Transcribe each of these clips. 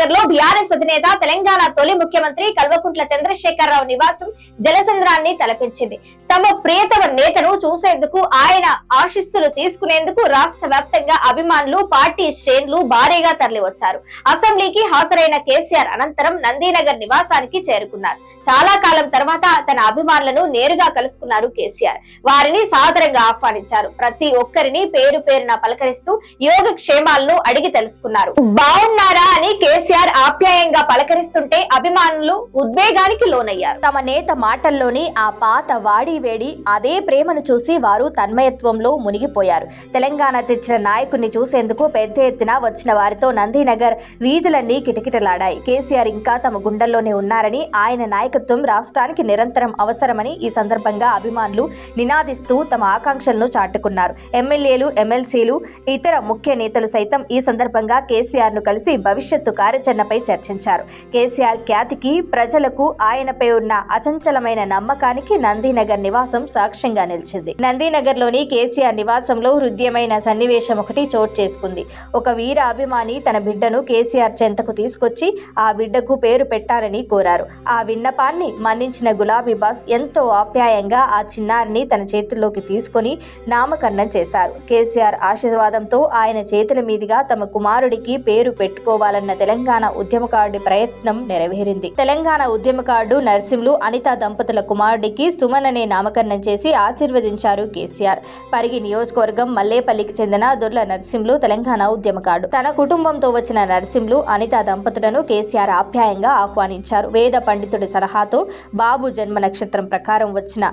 నగర్లో బీఆర్ఎస్ అధినేత తెలంగాణ తొలి ముఖ్యమంత్రి కల్వకుంట్ల చంద్రశేఖరరావు నివాసం జలసంద్రాన్ని తలపించింది. తమ ప్రియత నేతను చూసేందుకు ఆయన ఆశీస్సులు తీసుకునేందుకు రాష్ట్ర వ్యాప్తంగా అభిమానులు పార్టీ శ్రేణులు భారీగా తరలివచ్చారు. అసెంబ్లీకి హాజరైన కేసీఆర్ అనంతరం నందినగర్ నివాసానికి చేరుకున్నారు. చాలా కాలం తర్వాత తన అభిమానులను నేరుగా కలుసుకున్నారు కేసీఆర్. వారిని సాదరంగా ఆహ్వానించారు. ప్రతి ఒక్కరిని పేరు పేరున పలకరిస్తూ యోగ క్షేమాలను అడిగి తెలుసుకున్నారు. బాగున్నారా అని కేసీఆర్ ఆప్యాయంగా పలకరిస్తుంటే అభిమానులు ఉద్వేగానికి లోనయ్యారు. తమ నేత మాటల్లోని ఆ పాత వాడి వేడి అదే ప్రేమను చూసి వారు తన్మయత్వంలో మునిగిపోయారు. తెలంగాణ తెచ్చిన నాయకుడిని చూసేందుకు పెద్ద ఎత్తున వచ్చిన వారితో నందినగర్ వీధులన్నీ కిటకిటలాడాయి. కేసీఆర్ ఇంకా తమ గుండెల్లోనే ఉన్నారని ఆయన నాయకత్వం రాష్ట్రానికి నిరంతరం అవసరమని ఈ సందర్భంగా అభిమానులు నినాదిస్తూ తమ ఆకాంక్షలను చాటుకున్నారు. ఎమ్మెల్యేలు ఎమ్మెల్సీలు ఇతర ముఖ్య నేతలు సైతం ఈ సందర్భంగా కేసీఆర్ను కలిసి భవిష్యత్తు కార్యాచరణపై చర్చించారు. కేసీఆర్ ఖ్యాతికి ప్రజలకు ఆయనపై ఉన్న అచంచలమైన నమ్మకానికి నందినగర్ నివాసం సాక్ష్యంగా నిలిచింది. నందినగర్లోని కేసీఆర్ నివాసంలో హృదయమైన సన్నివేశం ఒకటి చోటు చేసుకుంది. ఒక వీర అభిమాని తన బిడ్డను కేసీఆర్ చెంతకు తీసుకొచ్చి ఆ బిడ్డకు పేరు పెట్టాలని కోరారు. ఆ విన్నపాన్ని మన్నించిన గులాబీ బాస్ ఎంతో ఆప్యాయంగా ఆ చిన్నారిని తన చేతుల్లోకి తీసుకొని నామకరణం చేశారు. కేసీఆర్ ఆశీర్వాదంతో ఆయన చేతుల మీదుగా తమ కుమారుడికి పేరు పెట్టుకోవాలన్న తెలంగాణ ఉద్యమకారుడి ప్రయత్నం నెరవేరింది. తెలంగాణ ఉద్యమకారుడు నరసింహులు అనిత దంపతుల కుమారుడికి సుమన్ అనే నామకరణం చేసి ఆశీర్వదించారు కేసీఆర్. పరిగి నియోజకవర్గం మల్లేపల్లికి చెందిన దొర్ల నరసింహులు తెలంగాణ ఉద్యమకారుడు తన కుటుంబంతో వచ్చిన నరసింహులు అనిత దంపతులను కేసీఆర్ ఆప్యాయంగా ఆహ్వానించారు. వేద పండితుడి సలహాతో బాబు జన్మ నక్షత్రం ప్రకారం వచ్చిన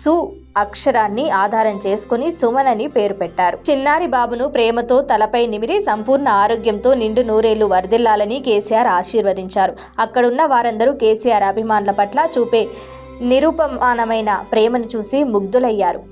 సు అక్షరాన్ని ఆధారం చేసుకుని సుమనని పేరు పెట్టారు. చిన్నారి బాబును ప్రేమతో తలపై నిమిరి సంపూర్ణ ఆరోగ్యంతో నిండు నూరేళ్ళు వరదిల్లాలని కేసీఆర్ ఆశీర్వదించారు. అక్కడున్న వారందరూ కేసీఆర్ అభిమానుల పట్ల చూపే నిరూపమానమైన ప్రేమను చూసి ముగ్ధులయ్యారు.